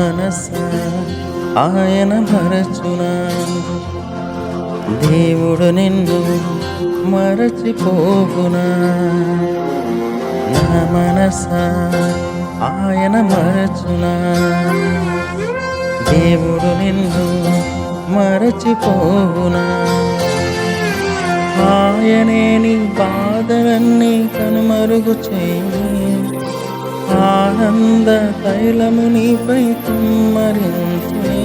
మనస ఆయన మరచునా? దేవుడు నిన్ను మరచిపోగునా నా మనస ఆయన మరచునా? దేవుడు నిన్ను మరచిపోవునా? ఆయనే నీ బాధలన్నీ కనుమరుగు చేయి. ఆనంద తైలము నీపై కుమ్మరించే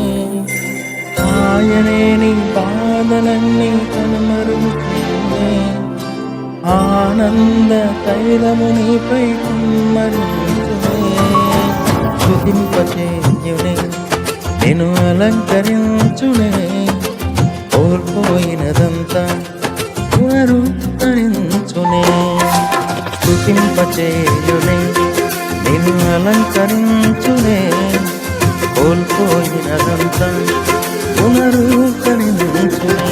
ఆయనే నీ బాధలన్నీ కనుమరుగుతుంది ఆనంద తైలము నీపై కుమ్మరించే స్తుతింపచేయునే నేను అలంకరించునే కోల్పోయినదంతా పునరుద్ధరించునే. స్థుతింపచేయునే అలంకరించునే కోల్పోయినదంతా పునరుకరించునే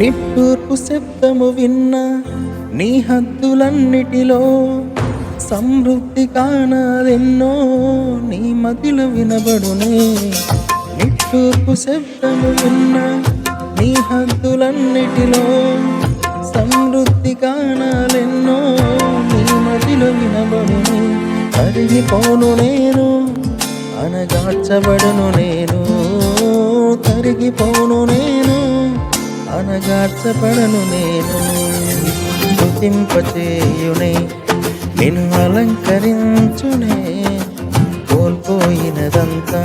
నిట్టూర్పు శబ్దము విన్న నీ హద్దులన్నిటిలో సమృద్ధి కానదెన్నో నీ మదిలు వినబడునే. నిట్టూర్పు శబ్దము విన్న నీ హద్దులన్నిటిలో సమృద్ధి కానాలెన్నో నీ మదిలో వినబడునే. కరిగిపోను నేను అనగార్చబడును నేను. కరిగిపోను నేను అనగార్చబడను నేను. స్తుతింపచేయునే నిన్ను అలంకరించునే కోల్పోయినదంతా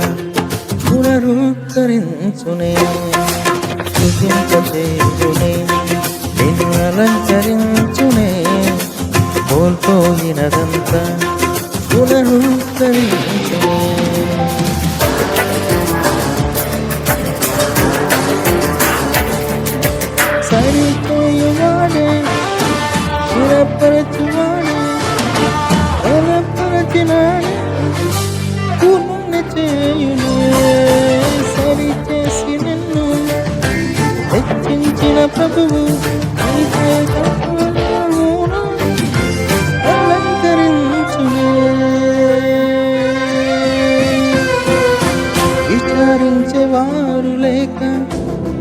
పునరుద్ధరించునే. స్థుతింపచేయునే నిన్ను అలంకరించునే కోల్పోయినదంతా పునరుద్ధరించు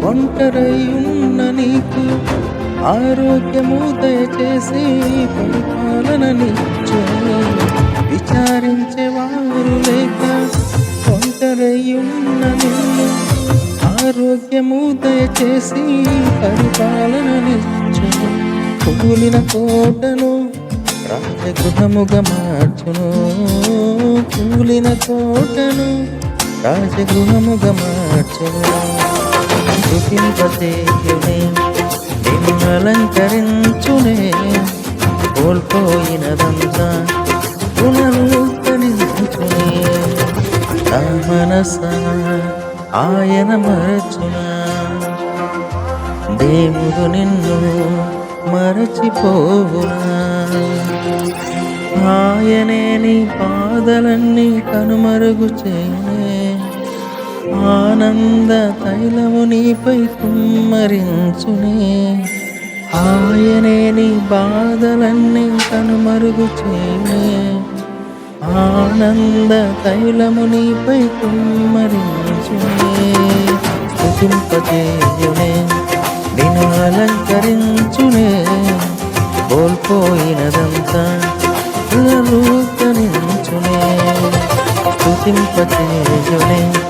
ఒంటరై ఉన్న నీకు ఆరోగ్యము దయచేసి పరిపాలననిచ్చు విచారించేవారు లేక ఒంటరై ఉన్న నిన్ను ఆరోగ్యము దయచేసి పరిపాలననిచ్చు కూలిన కోటను రాజగృహముగా మార్చును. కూలిన కోటను రాజగృహముగా మార్చును. స్థుతింపచేయునే నిన్ను అలంకరించునే కోల్పోయినదంతా పునరుద్ధరించునే. నా మనస ఆయన మరచునా? దేవుడు నిన్ను మరచిపోవునా? ఆయనే నీ పాదలన్నీ కనుమరుగు చేయనే ఆనంద తైలము నీపై కుమ్మరించునే. ఆయనే నీ బాధలన్నీ కనుమరుగు చేయనే. ఆనంద తైలము నీపై కుమ్మరించునే. స్థుతింపజేయునే నిన్ను అలంకరించునే. కోల్పోయినదంతా పునరుద్ధరించునే స్థుతింపచేయునే